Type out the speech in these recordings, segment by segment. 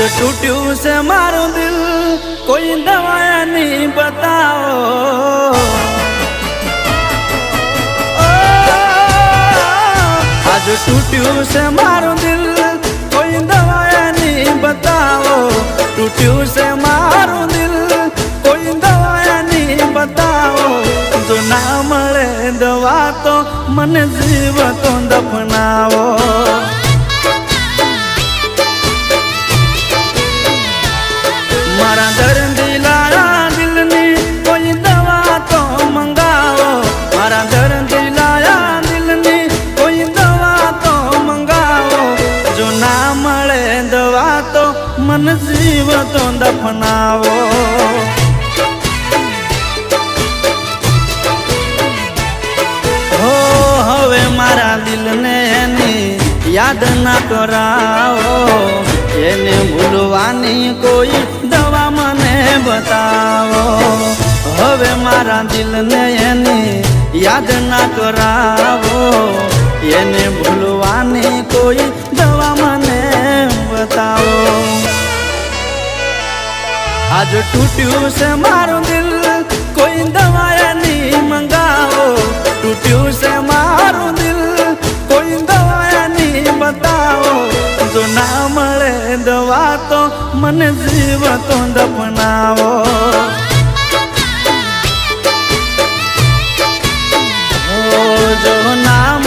આજ તૂટ્યું છે મારું દિલ. કોઈ દવાયા નહીં બતાવો. આજે તૂટ્યું છે મારું દિલ. કોઈ દવાયા નહીં બતાવો. તૂટ્યું છે મારું દિલ. કોઈ દવાયા નહીં બતાવો. જો ના મળે દવા તો મને જીવ તો દફનાવો. મારા દર્દી દિલની કોઈ દવા તો મંગાવો. મારા દર્દી લાયા દિલની કોઈ દવા તો મંગાવો. જો ના મળે દવા તો મન જીવ તો દફનાવો હવે મારા દિલને એની યાદ ના કરાવો. એને ભૂલવાની કોઈ મને બતાવો. હવે મારા દિલને એની યાદ ના કરાવો. એને ભૂલવાની કોઈ દવા મને બતાવો. આજ તૂટ્યું છે મારું દિલ, કોઈ દવા એની મંગાવો. તૂટ્યું છે તો મને જીવ તો દફનાવો જો ના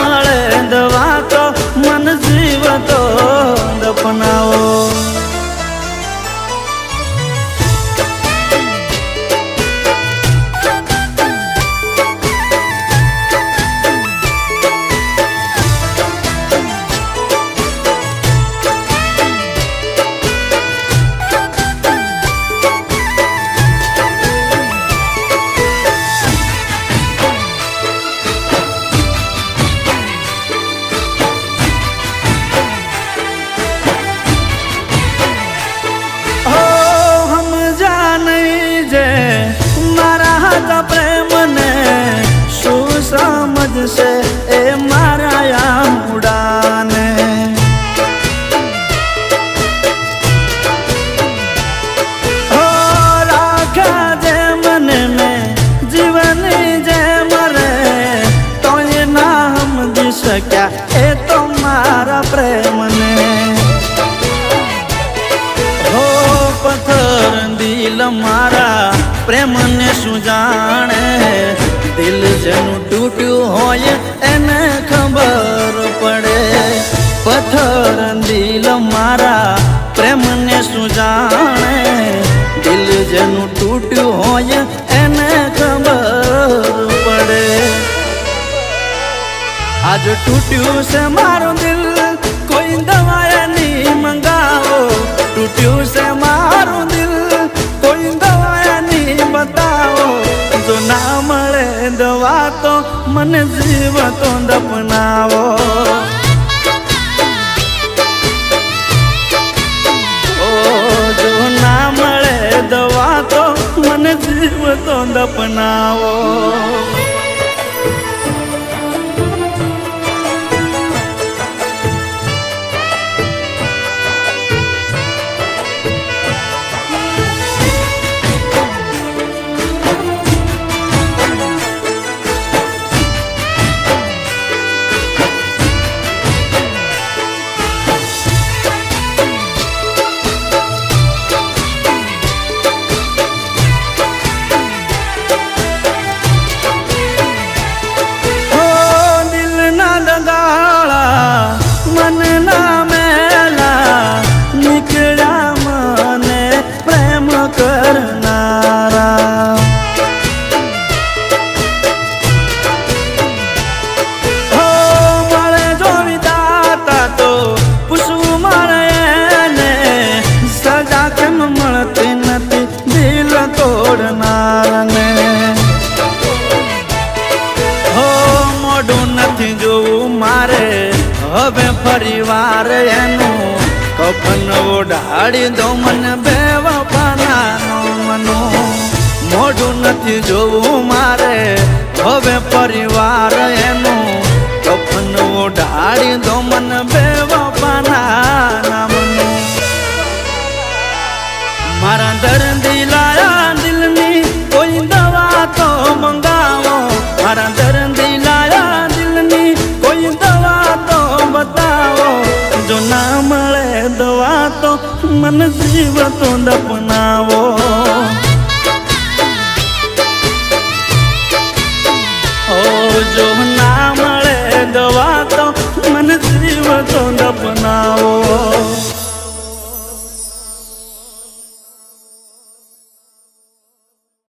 હાથ પ્રેમને શું સમજશે એ મારા આ મુડાને હો રાખા જે મને મેં જીવની જે મરે તો એ ના સમજી શક્યા. એ તો મારા પ્રેમને જેનું તૂટ્યું હોય એને ખબર પડે. પથ્થર દિલ મારા પ્રેમને શું જાણે? દિલ જેનું તૂટ્યું હોય એને ખબર પડે. આજ તૂટ્યું છે મારું તો મને જીવ તો દપનાવો જો ના મળે દવા તો મને જીવ તો દફનાવો. પરિવાર એનું કફન ઓઢાડી દો મન બે વફાનાનો મનો. મોઢું નથી જોવું મારે, હવે પરિવાર એનું કફન ઓઢાડી દો મન બે વફાના મારા દર્દીના મન જીવ